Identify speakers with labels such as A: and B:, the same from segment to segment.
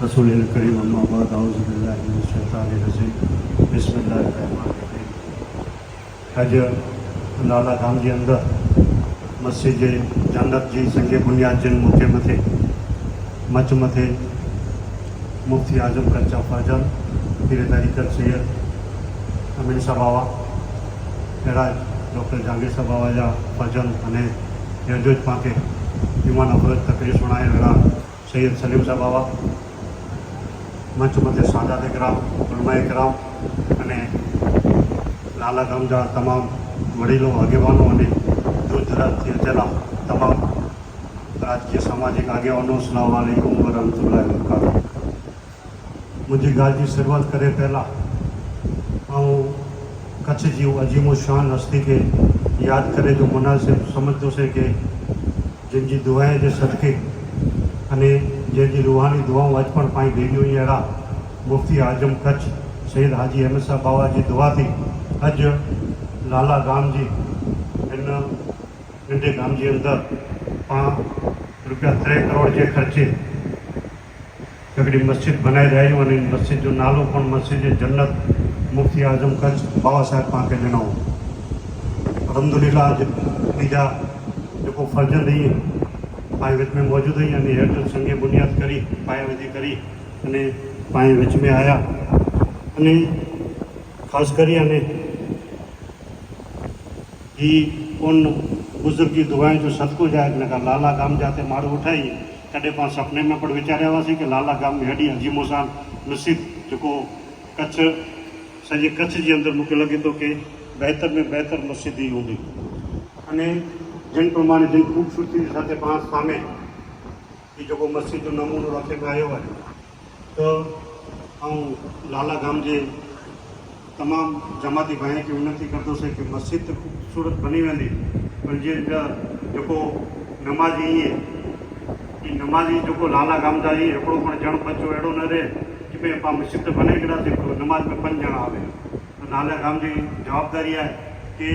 A: رسول الكريم أما بعد أعوذ بالله من الشيطان الرجيم بسم الله الرحمن الرحيم આજે લાલા ગામની અંદર મસ્જિદ જે જન્નતજી સંગે બુનિયાદજીન મુખ્ય મથે મચ મથે મુફ્તી આઝમ કચ્ચા ફાજલ પીરે તરીકત સૈયદ અમીન સભાવા એરા ડૉક્ટર જહાંગીર સભાવા જા ફજલ અને યજોજ પાંકે ઇમાન અફરત તકરીર સુણાય એરા સૈયદ સલીમ સભાવા મંચ મધ્ય સાદાત એકરામ ઉલમા એકરામ અને લાલા ગામજા તમામ વડીલો, આગેવાનો અને દૂર દૂરાથી તેના તમામ રાજકીય સામાજિક આગેવાનો સલામ આલેકુમ વરહમતુલ્લાહ વરકાત મુંજી ગાલજી શરૂઆત કરે પહેલાં. હું કચ્છ જીવ અજીમો શાન હસ્તી કે યાદ કરે તો મનાસે સમજતો છે કે જિંદગી દુઆએ જે સદકે અને જે જે રૂહાની દુઆઓ આજ પણ પાંચ ભેગી હોય એરા મુફ્તી આઝમ કચ્છ સૈયદ હાજી અહેમદ શાહ બાવાજી દુઆથી આજ લાલા ગામજી એના પિંડે ગામજી અંદર પાંચ રૂપિયા ત્રણ કરોડ જે ખર્ચે તગડી મસ્જિદ બનાવી રહ્યું અને મસ્જિદનું નાલું પણ મસ્જિદે જન્નત મુફ્તી આઝમ કચ્છ બાબા સાહેબ પાંખે જણાવું. અલહમદુલિલ્લાહ બીજા જેકો ફરજ નહીં खे ॾिनो अलहमदिल्ला अॼु बीजा जेको फर्ज़ंद ई पाए विच में मौजूदु हुई अने हेठि संगे बुनियाद करी पाए विधी करी अने पाए विच में आया अने ख़ासि करे अने ही उन बुज़ुर्ग जी दुआएं जो सदको जाए हिन खां लाला गाम जाते माण्हू उठाई कॾहिं पाण सपने में पण वीचारिया हुआसीं की लाला गाम में हेॾी अजीमोसान मस्जिद जेको कच्छ सॼे कच्छ जे अंदरि मूंखे लॻे थो की बहितर में बहितर मस्जिद ई हूंदी अने जिन प्रमाणे जिन ख़ूबसूरती जे साथे पाण सामे ही जेको मस्जिद जो नमूनो रखे में आयो आहे त ऐं लाला गाम जे तमामु जमाती भाई खे विनती कंदुसि की मस्जिद त ख़ूबसूरत बनी वेंदी पर जे जेको नमाज़ी इहे ई नमाज़ी जेको लाला गाम जा ई हिकिड़ो पण ॼण बचो अहिड़ो न रहे की भई पाण मस्जिद त बनाए छॾियासीं पर नमाज़ में पंज ॼणा आवे त लाला गाम जी जवाबदारी आहे की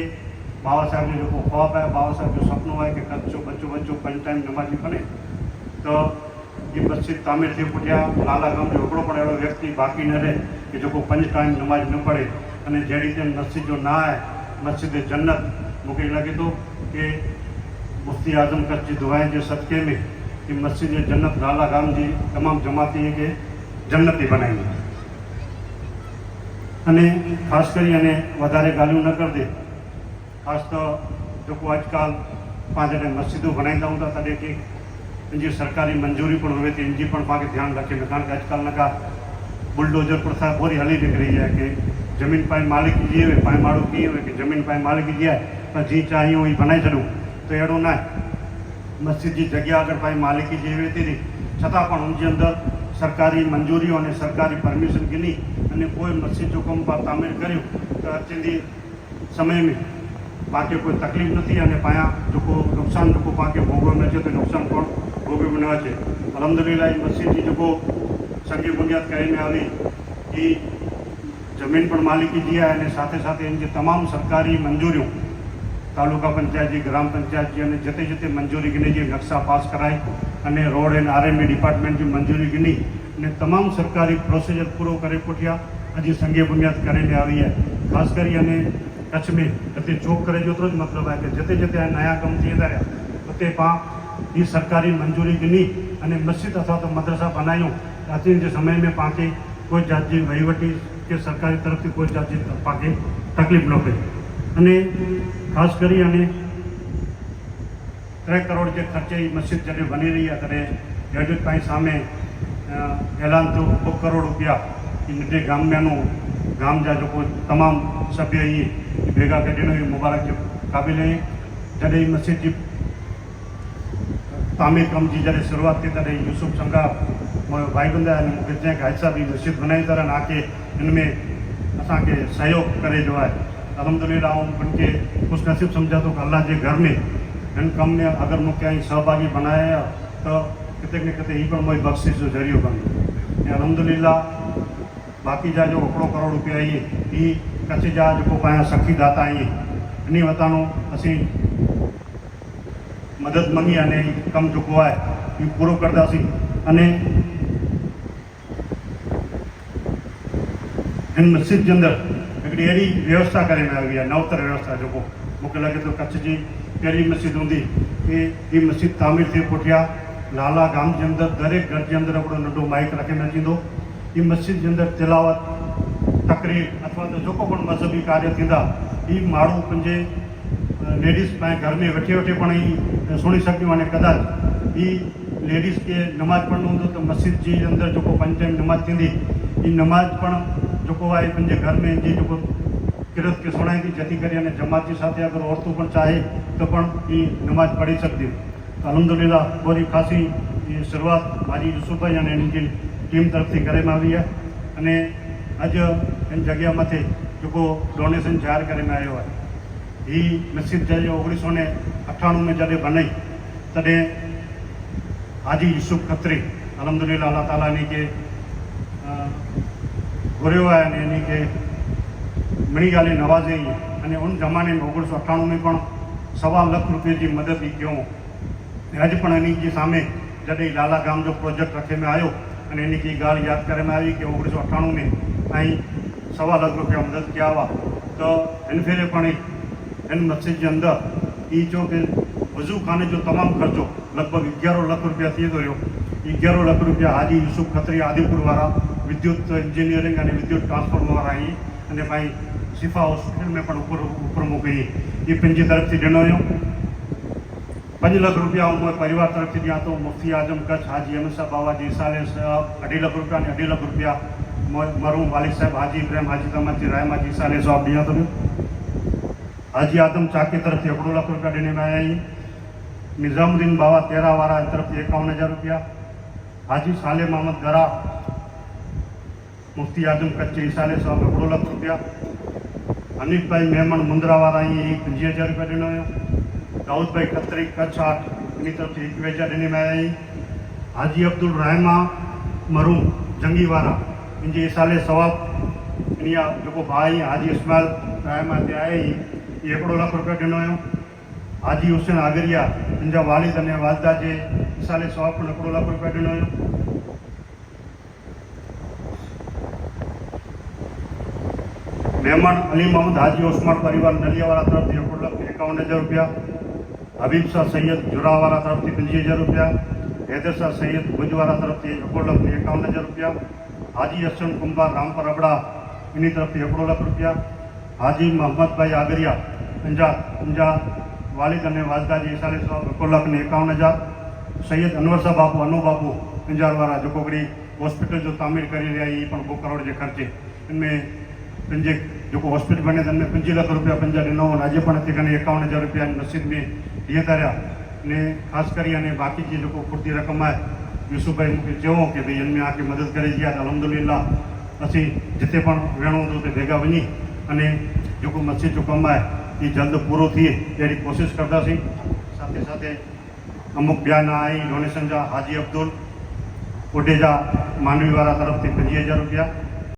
A: બાવા સાહેબને લોકો ખોફ આવે, બાવા સાહેબનું સપનું હોય કે કચ્છું બચ્ચું બચ્ચું પંચ ટાઈમ નમાજી બને તો એ પછી તામીરથી પૂજ્યા લાલા ગામનો એકડો પણ એવો વ્યક્તિ બાકી ન રહે કે જો કોઈ પંચ ટાઈમ નમાજ ન પડે. અને જે રીતે મસ્જિદ જો ના આવે, મસ્જિદે જન્નત મૂકીને કીધું કે મુફ્તી આઝમ કચ્છી દુવાએ જે સદકે મેં કે મસ્જિદે જન્નત લાલા ગામજી તમામ જમાતી કે જન્નતી બનાવી. અને ખાસ કરી અને વધારે ગાલું ન કરી દે ખાસ તો લોકો આજકાલ પાંચ એટલે મસ્જિદો બનાવી દઉં હતા દરેક એની સરકારી મંજૂરી પણ હવે એની પણ બાકી ધ્યાન રાખીને કારણ કે આજકાલના કા બુલડોઝર પ્રથા બોરી હલી નીકળી જાય કે જમીન પાસે માલિક જે હોય પાસે માળું કી હોય કે જમીન પાસે માલિક જાય પણ જે ચાહ્યું એ બનાવી છડું તો એડું ના મસ્જિદની જગ્યા આગળ પાસે માલિકી જેવી હતી છતાં પણ ઊંચી અંદર સરકારી મંજૂરીઓ અને સરકારી પરમિશન ગીની અને કોઈ મસ્જિદ જો કોમ પર તામીર કર્યું, તો અત્યંત સમયમાં પાકે કોઈ તકલીફ નથી અને પાયા લોકો નુકસાન લોકો પાકે ભોગવ્યું નથી તો નુકસાન પણ ભોગવ્યું ન છે અલહમદુલિલ્લા એ મસ્જિદની લોકો સંગી બુનિયાદ કરીને આવી એ જમીન પણ માલિકી જીયા અને સાથે સાથે એની જે તમામ સરકારી મંજૂરીઓ, તાલુકા પંચાયતજી, ગ્રામ પંચાયતજી અને જતે જતે મંજૂરી ગણી જે નકશા પાસ કરાય અને રોડ એન્ડ આરએમબી ડિપાર્ટમેન્ટની મંજૂરી ગણી અને તમામ સરકારી પ્રોસિજર પૂરો કરી પૂઠ્યા, હજી સંઘે બુનિયાદ કરીને આવીએ ખાસ કરી અને કચ્छ में कते चौक करे जो तो मतिलबु आहे की जिते जिते नया कम थी था रहिया उते पाण ही सरकारी मंजूरी ॾिनी अने मस्जिद असां त मदरसा बनायूं रातियुनि जे समय में पाण खे कोई ज़ाति जी वहीवटी કે સરકારી તરફથી કોઈ જાતની પાકે તકલીફ ન પડે. અને ખાસ કરી અને ત્રણ કરોડ જે ખર્ચે મસ્જિદ જ્યારે બની રહી ત્યારે જયદુતભાઈ સામે એલાન થયું, બહુ કરોડ રૂપિયા. એ ગામનું ગામ જા જેકો તમામ સભ્ય અહીં इहे भेगा करे ॾिनो इहो मुबारक जे क़ाबिल आहे जॾहिं ई मस्जिद जी तामीर कम जी जॾहिं शुरूआत थी तॾहिं यूसुफ संगा मुंहिंजो भाई बंदा आहिनि मूंखे चई कि साहिब ही मस्जिद बनाई तरह आके हिन में असांखे सहयोग करे जो आहे अलहमदिल्ला ऐं उनखे ख़ुशनसीब सम्झा थो कि अल्लाह जे घर में हिन कम में अगरि मूंखे ऐं सहभागी बनाया त किथे न किथे हीउ पण मुंहिंजी बख़्शिश जो ज़रियो कंदो ऐं अलहमदिल्ला बाक़ी जा जो हिकिड़ो करोड़ रुपया इहे ही कच्छ जा जेको पाण सखी दाता आहिनि इन वतानो असीं मदद मंगी अने कमु जेको आहे इहो पूरो कंदासीं अने हिन मस्जिद जे अंदरि हिकिड़ी अहिड़ी व्यवस्था करे में आई आहे नवतर व्यवस्था जेको मूंखे लॻे थो कच्छ जी पहिरीं मस्जिद हूंदी की हीअ मस्जिद तामीर थिए पुठियां लाला गाम जे अंदरि दरेक घर जे अंदरि हिकिड़ो नंढो माइक रखे में थींदो हीअ मस्जिद जे अंदरि तिलावत तकरीर अथवा त जेको पण मज़हबी कार्य थींदा हीअ माण्हू पंहिंजे लेडीज़ पंहिंजे घर में वेठे वेठे पाण ई सुणी सघियूं अने कदाच ही लेडीज़ खे नमाज़ पढ़णो हूंदो त मस्जिद जे अंदरि जेको पंज टाइम नमाज़ थींदी ही नमाज़ पण जेको आहे पंहिंजे घर में जी जेको किरत खे सुणाईंदी જેથી કરી અને જમાતી સાથે અગર औरतूं પણ ચાહે તો પણ એ નમાજ પઢી શકતી તો અલહમદુલિલ્લાહ બધી ખાસી એ શરૂઆત મારી યુસુફભાઈ અને એની જે ટીમ તરફથી કરવામાં આવી છે અને આજે એની જગ્યામાંથી લોકો ડોનેશન જાહેર કરીને આવ્યો હોય. એ મસ્જિદ જ્યારે ઓગણીસો ને અઠ્ઠાણુંમાં જ્યારે બનાવી ત્યારે હાજી યુસુફ ખત્રી અલહમદુલિલ્લા અલ્લાહ તાલાની કે ગોરેવાય અને એની કે મણિગાલે નવાજે અને ઉન જમાને ઓગણીસો અઠ્ઠાણુંમાં પણ સવા લાખ રૂપિયાની મદદ એ ગયો હજ પણ એની જે સામે જॾहिं लाला गाम जो प्रोजेक्ट रखे में आयो अने इन की ॻाल्हि यादि करे में आई की ओगणी सौ अठाणवे में ऐं સવા લાખ રૂપિયા મદદ કે આવા, તો હેનફેરે પણ, હેન મસ્જિદની અંદર એ જો કે વજુ ખાને જો તમામ ખર્ચો, લગભગ અગિયારો લાખ રૂપિયા થઈ ગયો અગિયારો લાખ રૂપિયા હાજી યુસુફ ખત્રી આદિપુરવાળા વિદ્યુત એન્જિનિયરિંગ અને વિદ્યુત ટ્રાન્સફોર્મરવાળા અહીં, અને ભાઈ શિફા હોસ્પિટલને પણ ઉપર ઉપર મોકલી. એ પંજી તરફથી જણાવ્યો પાંચ લાખ રૂપિયા હું પરિવાર તરફથી ત્યાં તો મુફ્તી આઝમ કચ્છ હાજી અમીર સાહેબ બાવાજી, સાલે અઢી લાખ રૂપિયા અને અઢી લાખ રૂપિયા મરહુમ વાલિદ સાહેબ હાજી ઇબ્રાહિમ હાજી તમાજી રાયમ હાજી સાને જવાબ દિયા તમે હાજી આદમ ચાકી તરફથી એકડો લાખ રૂપિયા દેને મેં આવી નિઝામુદ્દીન બાવા તેરા વાળા તરફથી એકાવન હજાર રૂપિયા. હાજી સાલે મોહમ્મદ ગરા, મુફ્તી આદમ કચ્ચે ઈસાને સાહેબ એકડો લાખ રૂપિયા. હનીફભાઈ મહેમાન મુંદ્રાવાળા અહીં એક પંજી હજાર રૂપિયા દેનો આવ્યો દાઉદભાઈ ખત્રી કચ્છ આઠ, એની તરફથી એકવીસ હજાર દેને મેં આવી હાજી અબ્દુલ રહેમા મરૂમ જંગીવાળા मुंहिंजे साले सवाबु इन जा जेको भाउ हाजी इस्माल काइम ते आहे ई हिकिड़ो लख रुपिया ॾिनो हुयो हाजी हुसैन आगरिया हिन जा वालिद अने वालदा जे साले सवाबु हिकिड़ो लख रुपिया ॾिनो हुयो મહેમાન અલી મોહમ્મદ હાજી ઓસમાન પરિવાર નલિયાવાળા તરફથી એક લાખ એકાવન હજાર રૂપિયા હબીબ શાહ સૈયદ જુરાવાળા તરફથી પંજી હજાર રૂપિયા હૈદર શાહ સૈયદ ભુજવાળા તરફથી એક લાખ એકાવન હજાર રૂપિયા હાજી અસન કુંભા ગામ પર અબડા. એની તરફથી એક લાખ રૂપિયા. હાજી મોહમ્મદભાઈ આગરિયા. અંજા અંજા, વાલિદ અને વાજદાજી ઈશાલે સાહેબ એક લાખ ને એકાવન હજાર. સૈયદ અનવર સાહેબ બાપુ, અનુ બાપુ, અંજારવાળા જોકોગડી હોસ્પિટલ જો તામીર કરી રહ્યા એ પણ બહુ કરોડ જે ખર્ચે. એમને પંજે જોકો હોસ્પિટલ બને તમને પંજી લાખ રૂપિયા પંજાબ નવ આજે પણ તેખાને એકાવન હજાર રૂપિયાની નસીબની દિયતાર્યા ને ખાસ કરી અને બાકી જે લોકો પૂરતી રકમ આવે યુસુફભાઈ કહો કે ભાઈ એમને આખી મદદ કરી ગયા અલહમદુલિલ્લા પછી જે પણ વેણો હતું તે ભેગા બની અને જો કોઈ મસ્જિદ જો કમાય, એ જલ્દ પૂરો થઈએ તેની કોશિશ કરતા છીએ સાથે સાથે અમુક બ્યાન આવી ડોનેશન જા, હાજી અબ્દુલ કોટેજા માંડવીવાળા તરફથી પચીસ હજાર રૂપિયા